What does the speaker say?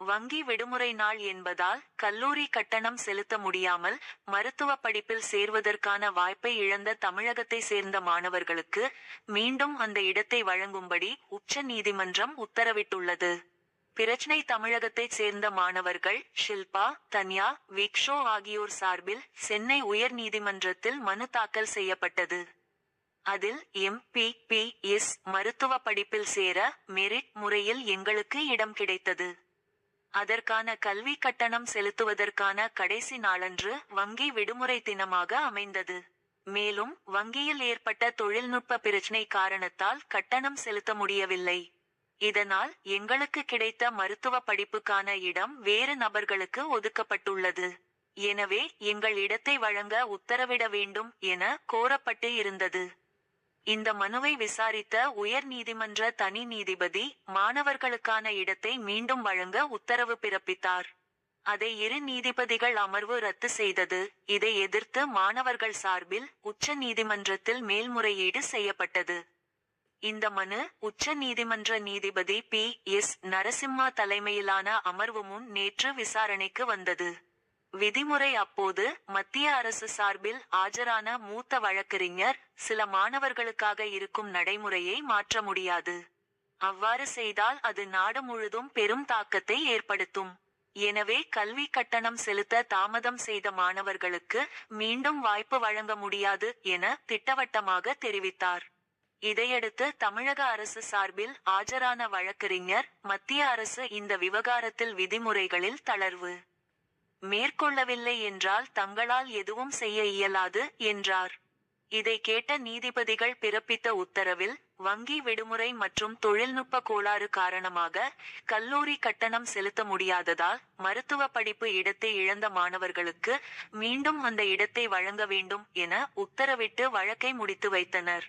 வங்கி விடுமுறை நாள் என்பதால் கல்லூரி கட்டணம் செலுத்த முடியாமல் மருத்துவ படிப்பில் சேர்வதற்கான வாய்ப்பை இழந்த தமிழகத்தை சேர்ந்த மாணவர்களுக்கு மீண்டும் அந்த இடத்தை வழங்கும்படி உச்ச நீதிமன்றம் உத்தரவிட்டுள்ளது. பிரச்சனை தமிழகத்தைச் சேர்ந்த மாணவர்கள் ஷில்பா தன்யா விக்ஷோ ஆகியோர் சார்பில் சென்னை உயர் நீதிமன்றத்தில் மனு தாக்கல் செய்யப்பட்டது. அதில் எம் பி பி எஸ் மருத்துவ படிப்பில் சேர மெரிட் முறையில் எங்களுக்கு இடம் கிடைத்தது. அதற்கான கல்வி கட்டணம் செலுத்துவதற்கான கடைசி நாளன்று வங்கி விடுமுறை தினமாக அமைந்தது. மேலும் வங்கியில் ஏற்பட்ட தொழில்நுட்ப பிரச்சினை காரணத்தால் கட்டணம் செலுத்த முடியவில்லை. இதனால் எங்களுக்கு கிடைத்த மருத்துவ படிப்புக்கான இடம் வேறு நபர்களுக்கு ஒதுக்கப்பட்டுள்ளது. எனவே எங்கள் இடத்தை வழங்க உத்தரவிட வேண்டும் என கோரப்பட்டு இருந்தது. இந்த மனுவை விசாரித்த உயர் நீதிமன்ற தனி நீதிபதி மாணவர்களுக்கான இடத்தை மீண்டும் வழங்க உத்தரவு பிறப்பித்தார். அதை இரு நீதிபதிகள் அமர்வு ரத்து செய்தது. இதை எதிர்த்து மாணவர்கள் சார்பில் உச்ச நீதிமன்றத்தில் மேல்முறையீடு செய்யப்பட்டது. இந்த மனு உச்ச நீதிமன்ற நீதிபதி பி. எஸ். நரசிம்மா தலைமையிலான அமர்வு முன் நேற்று விசாரணைக்கு வந்தது. விதிமுறை அப்போது மத்திய அரசு சார்பில் ஆஜரான மூத்த வழக்கறிஞர் சில மாணவர்களுக்காக இருக்கும் நடைமுறையை மாற்ற முடியாது. அவ்வாறு செய்தால் அது நாடு முழுதும் பெரும் தாக்கத்தை ஏற்படுத்தும். எனவே கல்வி கட்டணம் செலுத்த தாமதம் செய்த மாணவர்களுக்கு மீண்டும் வாய்ப்பு வழங்க முடியாது என திட்டவட்டமாக தெரிவித்தார். இதையடுத்து தமிழக அரசு சார்பில் ஆஜரான வழக்கறிஞர் மத்திய அரசு இந்த விவகாரத்தில் விதிமுறைகளில் தளர்வு. மேற்கொள்ளவில்லை என்றால் தங்களால் எதுவும் செய்ய இயலாது என்றார். இதை கேட்ட நீதிபதிகள் பிறப்பித்த உத்தரவில் வங்கி விடுமுறை மற்றும் தொழில்நுட்ப கோளாறு காரணமாக கல்லூரி கட்டணம் செலுத்த முடியாததால் மருத்துவ படிப்பு இடத்தை இழந்த மாணவர்களுக்கு மீண்டும் அந்த இடத்தை வழங்க வேண்டும் என உத்தரவிட்டு வழக்கை முடித்து வைத்தனர்.